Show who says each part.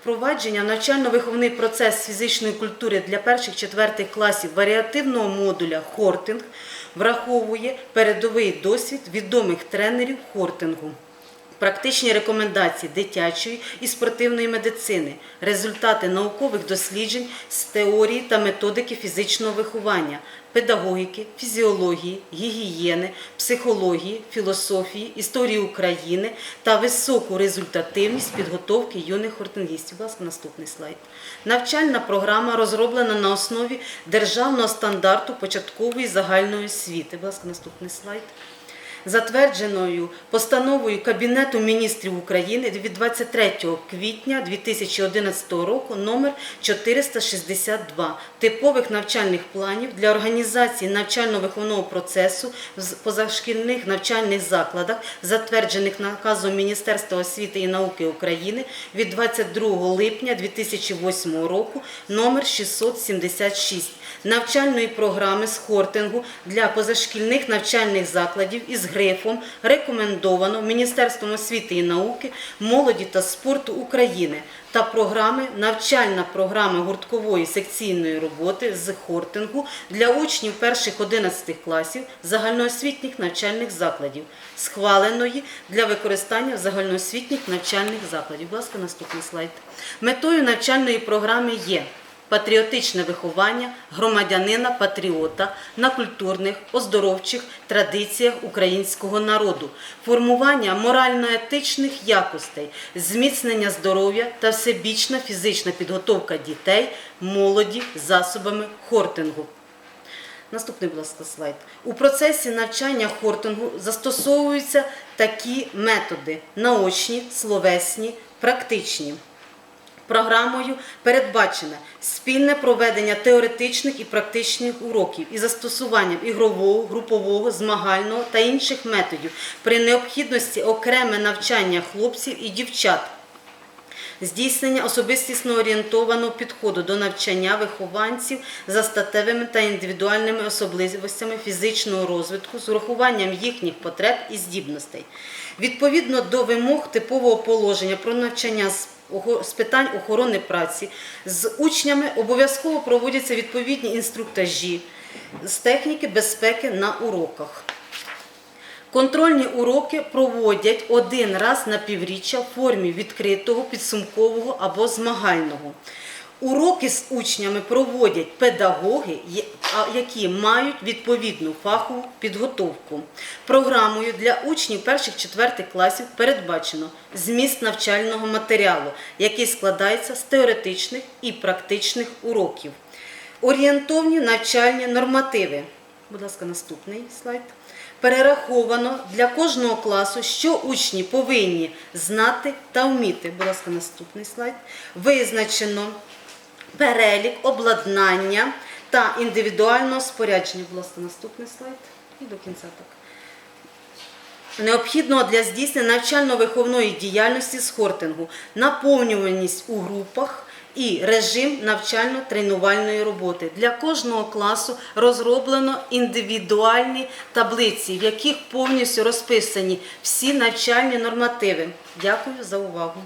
Speaker 1: Впровадження навчально-виховний процес фізичної культури для перших-четвертих класів варіативного модуля хортинг враховує передовий досвід відомих тренерів хортингу. Практичні рекомендації дитячої і спортивної медицини, результати наукових досліджень з теорії та методики фізичного виховання, педагогіки, фізіології, гігієни, психології, філософії, історії України та високу результативність підготовки юних хортингістів. Будь ласка, наступний слайд. Навчальна програма розроблена на основі державного стандарту початкової загальної освіти. Будь ласка, наступний слайд затвердженою постановою Кабінету міністрів України від 23 квітня 2011 року номер 462 типових навчальних планів для організації навчально-виховного процесу в позашкільних навчальних закладах, затверджених наказом Міністерства освіти і науки України від 22 липня 2008 року номер 676 навчальної програми з хортингу для позашкільних навчальних закладів із грифом рекомендовано Міністерством освіти і науки, молоді та спорту України та програми навчальна програма гурткової секційної роботи з хортингу для учнів перших 11 класів загальноосвітніх навчальних закладів, схваленої для використання загальноосвітніх навчальних закладів. Будь ласка, наступний слайд. Метою навчальної програми є патріотичне виховання громадянина патріота на культурних, оздоровчих традиціях українського народу, формування морально-етичних якостей, зміцнення здоров'я та всебічна фізична підготовка дітей, молоді засобами хортингу. Наступний, будь ласка, слайд. У процесі навчання хортингу застосовуються такі методи: наочні, словесні, практичні. Програмою передбачене спільне проведення теоретичних і практичних уроків із застосуванням ігрового, групового, змагального та інших методів при необхідності окреме навчання хлопців і дівчат здійснення особистісно орієнтованого підходу до навчання вихованців за статевими та індивідуальними особливостями фізичного розвитку з урахуванням їхніх потреб і здібностей. Відповідно до вимог типового положення про навчання з з питань охорони праці з учнями обов'язково проводяться відповідні інструктажі з техніки безпеки на уроках. Контрольні уроки проводять один раз на півріччя в формі відкритого, підсумкового або змагального. Уроки з учнями проводять педагоги, які мають відповідну фахову підготовку. Програмою для учнів перших-четвертих класів передбачено зміст навчального матеріалу, який складається з теоретичних і практичних уроків. Орієнтовні навчальні нормативи. Будь ласка, наступний слайд. Перераховано для кожного класу, що учні повинні знати та вміти. Будь ласка, наступний слайд. Визначено перелік обладнання та індивідуального спорядження. Будь ласка, наступний слайд. І до кінця так необхідного для здійснення навчально-виховної діяльності з хортингу, наповнюваність у групах і режим навчально-тренувальної роботи. Для кожного класу розроблено індивідуальні таблиці, в яких повністю розписані всі навчальні нормативи. Дякую за увагу.